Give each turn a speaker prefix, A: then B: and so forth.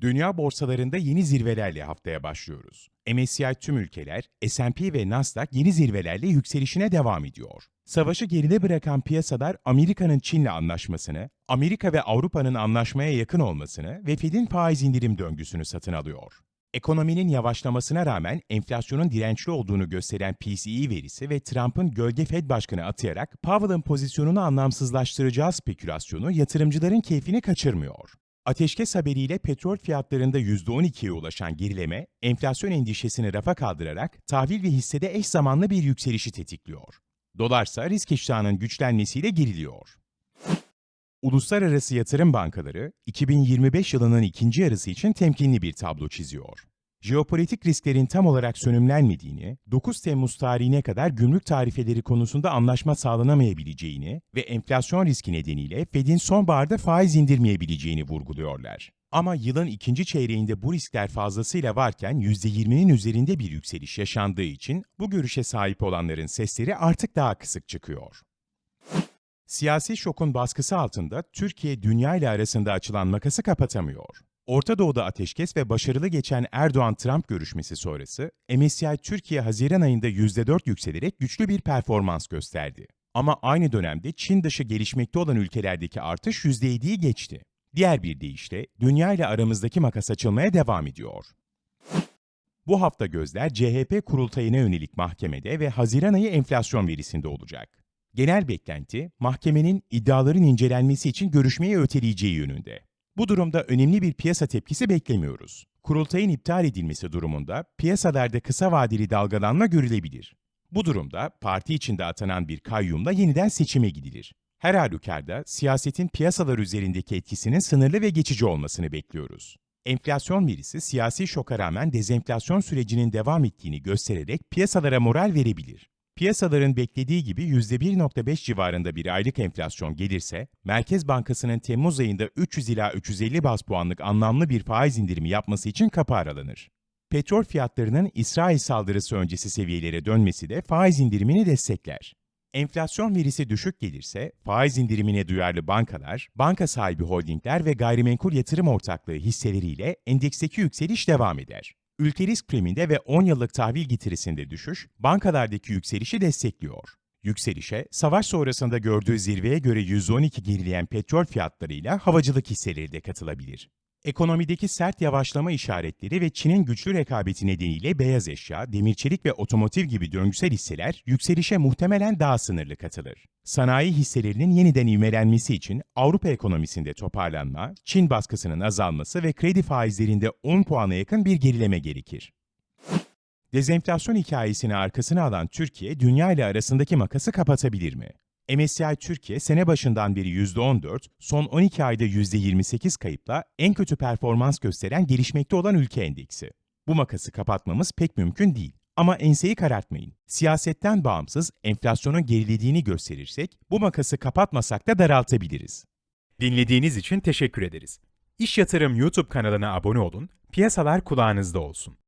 A: Dünya borsalarında yeni zirvelerle haftaya başlıyoruz. MSCI tüm ülkeler, S&P ve Nasdaq yeni zirvelerle yükselişine devam ediyor. Savaşı geride bırakan piyasalar Amerika'nın Çin'le anlaşmasını, Amerika ve Avrupa'nın anlaşmaya yakın olmasını ve Fed'in faiz indirim döngüsünü satın alıyor. Ekonominin yavaşlamasına rağmen enflasyonun dirençli olduğunu gösteren PCE verisi ve Trump'ın gölge Fed başkanı atayarak Powell'ın pozisyonunu anlamsızlaştıracağı spekülasyonu yatırımcıların keyfini kaçırmıyor. Ateşkes haberiyle petrol fiyatlarında %12'ye ulaşan gerileme, enflasyon endişesini rafa kaldırarak tahvil ve hissede eş zamanlı bir yükselişi tetikliyor. Dolarsa risk iştahının güçlenmesiyle geriliyor. Uluslararası yatırım bankaları 2025 yılının ikinci yarısı için temkinli bir tablo çiziyor. Jeopolitik risklerin tam olarak sönümlenmediğini, 9 Temmuz tarihine kadar gümrük tarifeleri konusunda anlaşma sağlanamayabileceğini ve enflasyon riski nedeniyle Fed'in sonbaharda faiz indirmeyebileceğini vurguluyorlar. Ama yılın ikinci çeyreğinde bu riskler fazlasıyla varken %20'nin üzerinde bir yükseliş yaşandığı için bu görüşe sahip olanların sesleri artık daha kısık çıkıyor. Siyasi şokun baskısı altında Türkiye dünya ile arasında açılan makası kapatamıyor. Orta Doğu'da ateşkes ve başarılı geçen Erdoğan-Trump görüşmesi sonrası MSCI Türkiye Haziran ayında %4 yükselerek güçlü bir performans gösterdi. Ama aynı dönemde Çin dışı gelişmekte olan ülkelerdeki artış %7'yi geçti. Diğer bir deyişle dünya ile aramızdaki makas açılmaya devam ediyor. Bu hafta gözler CHP kurultayına yönelik mahkemede ve Haziran ayı enflasyon verisinde olacak. Genel beklenti, mahkemenin iddiaların incelenmesi için görüşmeyi öteleyeceği yönünde. Bu durumda önemli bir piyasa tepkisi beklemiyoruz. Kurultayın iptal edilmesi durumunda piyasalarda kısa vadeli dalgalanma görülebilir. Bu durumda parti içinde atanan bir kayyumla yeniden seçime gidilir. Her halükarda siyasetin piyasalar üzerindeki etkisinin sınırlı ve geçici olmasını bekliyoruz. Enflasyon verisi siyasi şoka rağmen dezenflasyon sürecinin devam ettiğini göstererek piyasalara moral verebilir. Piyasaların beklediği gibi %1.5 civarında bir aylık enflasyon gelirse, Merkez Bankası'nın Temmuz ayında 300 ila 350 bas puanlık anlamlı bir faiz indirimi yapması için kapı aralanır. Petrol fiyatlarının İsrail saldırısı öncesi seviyelere dönmesi de faiz indirimini destekler. Enflasyon verisi düşük gelirse, faiz indirimine duyarlı bankalar, banka sahibi holdingler ve gayrimenkul yatırım ortaklığı hisseleriyle endeksteki yükseliş devam eder. Ülke risk priminde ve 10 yıllık tahvil getirisinde düşüş, bankalardaki yükselişi destekliyor. Yükselişe, savaş sonrasında gördüğü zirveye göre %12 gerileyen petrol fiyatlarıyla havacılık hisseleri de katılabilir. Ekonomideki sert yavaşlama işaretleri ve Çin'in güçlü rekabeti nedeniyle beyaz eşya, demir çelik ve otomotiv gibi döngüsel hisseler yükselişe muhtemelen daha sınırlı katılır. Sanayi hisselerinin yeniden ivmelenmesi için Avrupa ekonomisinde toparlanma, Çin baskısının azalması ve kredi faizlerinde 10 puana yakın bir gerileme gerekir. Dezenflasyon hikayesini arkasına alan Türkiye, dünya ile arasındaki makası kapatabilir mi? MSCI Türkiye sene başından beri %14, son 12 ayda %28 kayıpla en kötü performans gösteren gelişmekte olan ülke endeksi. Bu makası kapatmamız pek mümkün değil. Ama enseyi karartmayın. Siyasetten bağımsız enflasyonun gerilediğini gösterirsek bu makası kapatmasak da daraltabiliriz.
B: Dinlediğiniz için teşekkür ederiz. İş Yatırım YouTube kanalına abone olun, piyasalar kulağınızda olsun.